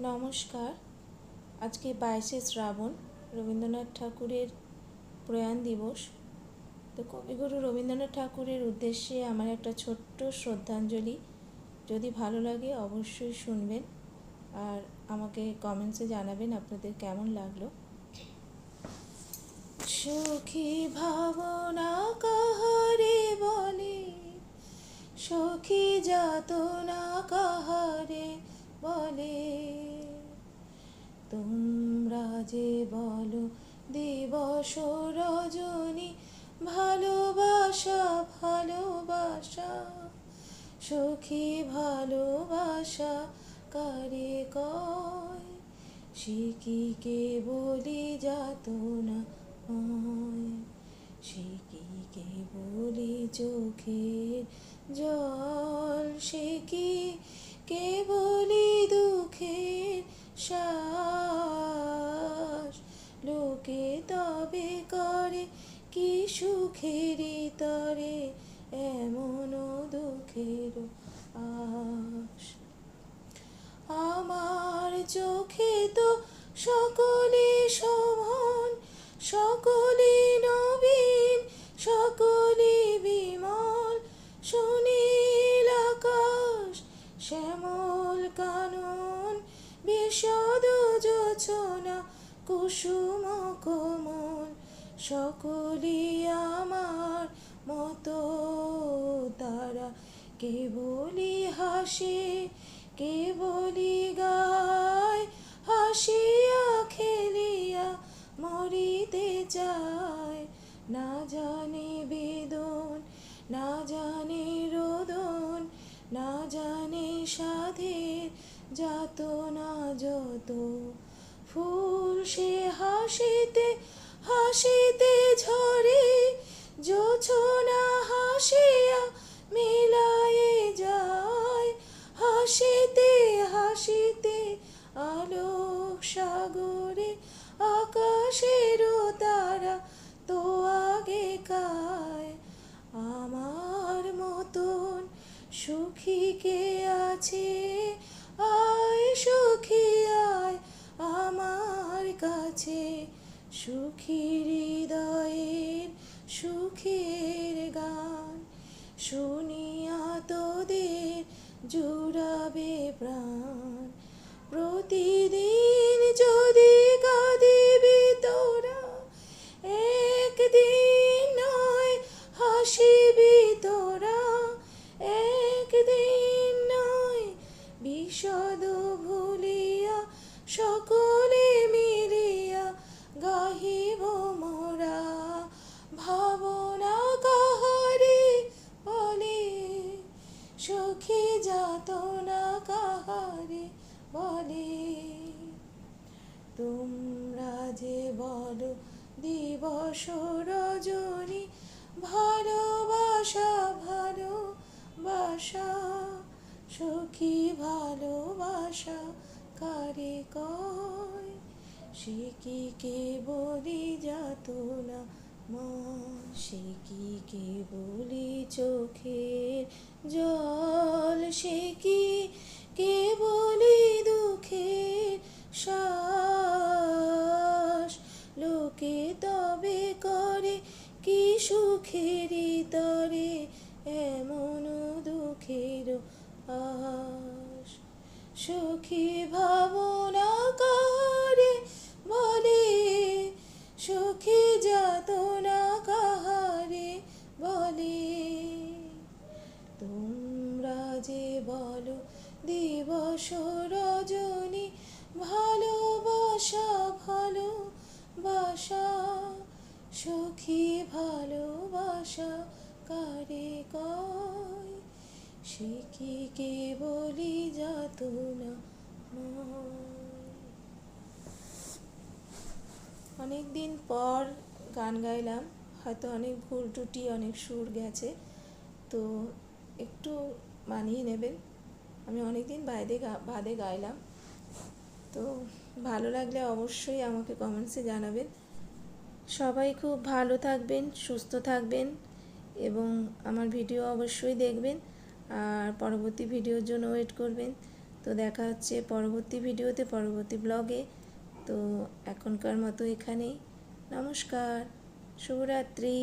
নমস্কার। আজকে বাইশে শ্রাবণ, রবীন্দ্রনাথ ঠাকুরের প্রয়াণ দিবস। তো কবিগুরু রবীন্দ্রনাথ ঠাকুরের উদ্দেশ্যে আমার একটা ছোট্ট শ্রদ্ধাঞ্জলি। যদি ভালো লাগে অবশ্যই শুনবেন আর আমাকে কমেন্টসে জানাবেন আপনাদের কেমন লাগল। সখী ভাবনা কাহারে বলে, সখী যাতনা কাহারে বলে। তোমরা যে বলো দিবস রজনী, ভালোবাসা ভালোবাসা, সখী ভালোবাসা, কারে কয়? সে কি বলি যাতনা হয়? সে কি কে বলি চোখের জল? সে কি কে বলি শ্বাস লোকে তবে করে কি সুখের তরে এমন দুঃখের আস আমার চোখে তো সকলে সমান সকলে কুসুম কোমল সকলে আমার মতো। তারা কে বলি হাসে কে বলি গায়, হাসিয়া খেলিয়া মরিতে চায়। না জানে বেদন, না জানে রোদন, না জানে সাধের যাত না যত। ফুল সে হাসিতে হাসিতে ঝরে, জোছনা হাসিয়া মেলায়ে যায়। হাসিতে হাসিতে আলোক সাগরে আকাশেরও তারা তো আগে কায়। আমার মতন সুখী কে আছে? আয় সুখী সুখী হৃদয়ের সুখের গান শুনিয়া তোদের জুড়াবে প্রাণ। প্রতিদিন যদি কাঁদিবি তোরা, একদিন নয় হাসিবি বলে তোমরা যে বলো দিবস রজনী, ভালোবাসা ভালোবাসা, সখী, ভালোবাসা, কারে কয়? সে কি কে বলি যাত না মন? সে কি কে বলি চোখের জল? সে কি কে বলি দুঃখের শ্বাস। লোকে তবে করে কি সুখের তরে, এমন দুঃখের আশ সুখী ভাবনা কাহারে বলে, সুখী যাতনা কাহারে বলে। তোমরা যে বলো দিবস ভালোবাসা ভালোবাসা সখী ভালোবাসা কারে কয়? সে কি কে বলি যাত না অনেক দিন পর গান গাইলাম, হয়তো অনেক ভুল ত্রুটি, অনেক সুর গেছে। তো একটু মানিয়ে নেবেন। আমি অনেক দিন বাইরে বাদে গাইলাম। তো ভালো লাগলে অবশ্যই আমাকে কমেন্টসে জানাবেন। সবাই খুব ভালো থাকবেন, সুস্থ থাকবেন এবং আমার ভিডিও অবশ্যই দেখবেন। আর পরবর্তী ভিডিওর জন্য ওয়েট করবেন। তো দেখা হচ্ছে পরবর্তী ভিডিওতে পরবর্তী ব্লগে তো এখনকার মতো এখানেই। নমস্কার। শুভরাত্রি।